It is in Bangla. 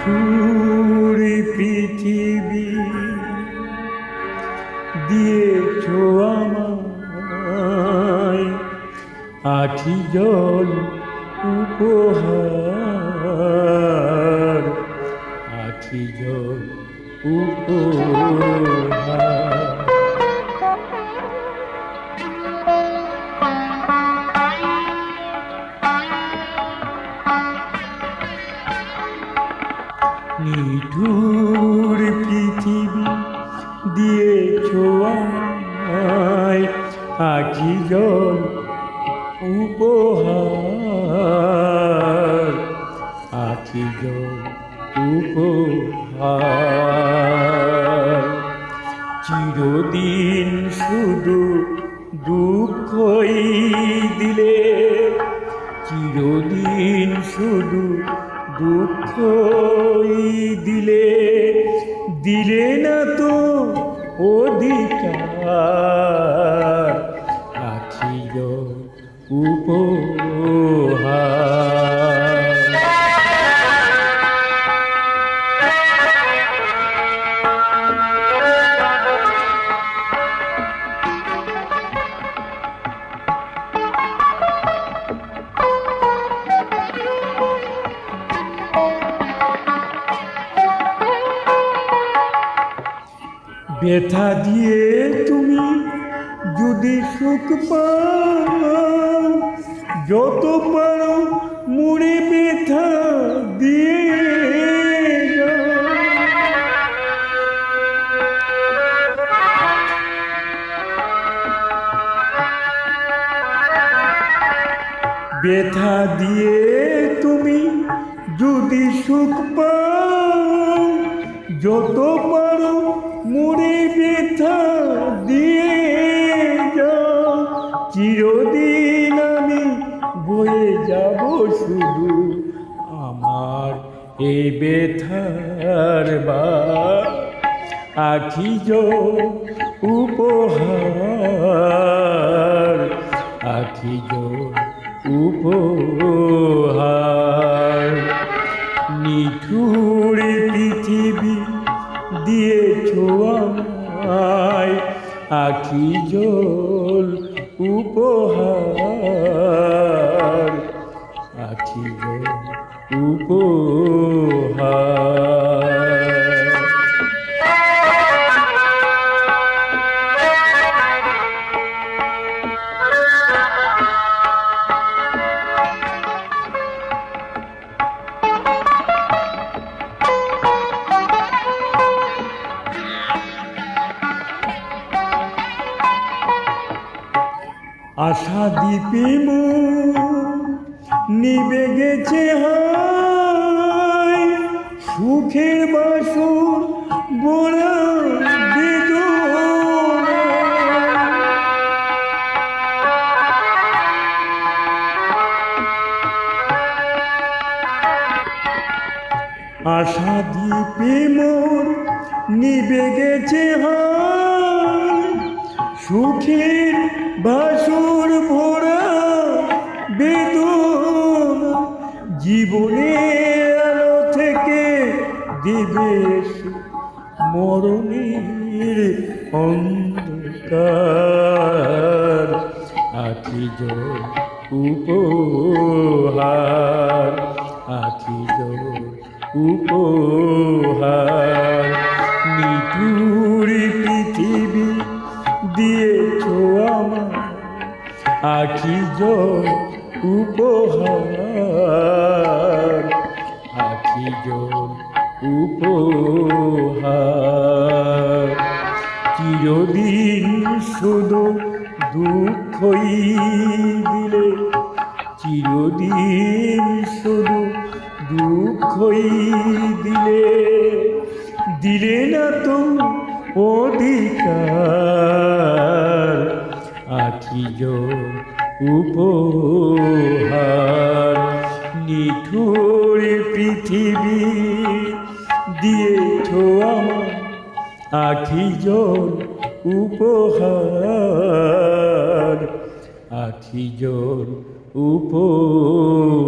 নিঠুর পৃথিবী দিয়েছ আমায়। আঠি জল উপহার নিঠুর পৃথিবী দিয়েছ আমায়। আখি জল উপহার আখি জল উপহার। চিরদিন শুধু দুঃখই দিলে, চিরদিন শুধু দিলে দিলে না তো অধিকার ব্যথা দিয়ে তুমি যদি সুখ পাও, যত পারো মুড়ে ব্যথা দিয়ে। ব্যথা দিয়ে তুমি যদি সুখ পাও, যত পারো মুড়ে ব্যথা দিয়ে যাও চিরদিন আমি বয়ে যাব শুধু আমার এই ব্যথার বা আখি উপহার আখি উপহার। নিঠুর আখি জল উপহার আখি জল উপহার। আশা দ্বীপে নিবে গেছে হায়। সুখের বাসর বেদনা আশা দ্বীপে মোর নিবে গেছে হায়। সুখের বাসর ভরা বেদনা জীবনের আলো থেকে দিবে এসে মরণের অন্ধকার। আখি জল উপহার, আখি জল উপহার। নিঠুর আখি জল উপহার, আখি জল উপহার। চিরদিন শুধু দুঃখই দিলে, চিরদিন শুধু দুঃখই দিলে। দিলে না তো অধিকার, আখি উপহার। নিঠুর পৃথিবী দিয়েছ আমার আখি জল উপহার। আখি জল উপহার।